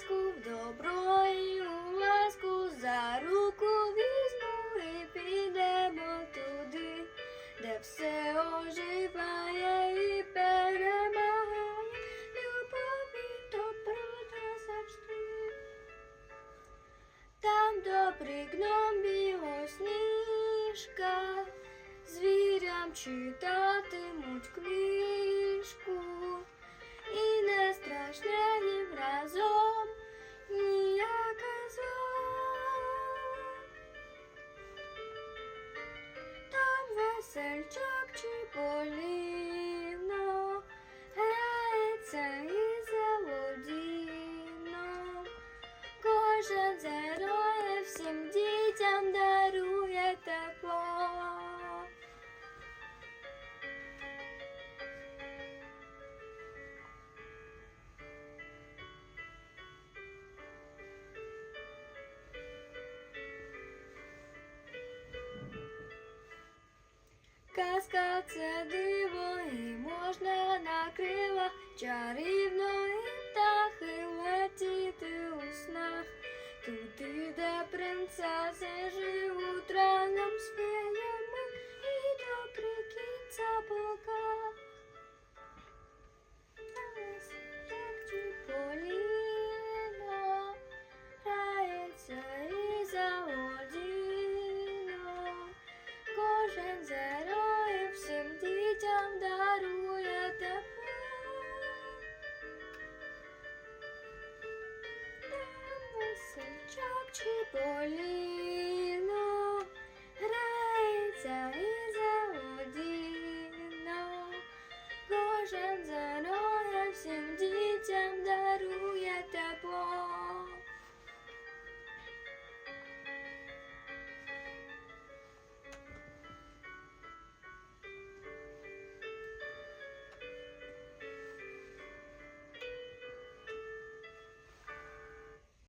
ласку, в добро і у ласку, за руку візьму і підемо туди, де все оживає і перемагає, любов і доброта завжди. Там добрий гном білосніжка, звірям читатимуть книжку. І не страшне. сельчак чи полі. казка це диво, і можна на крила чарівно. job to Borley.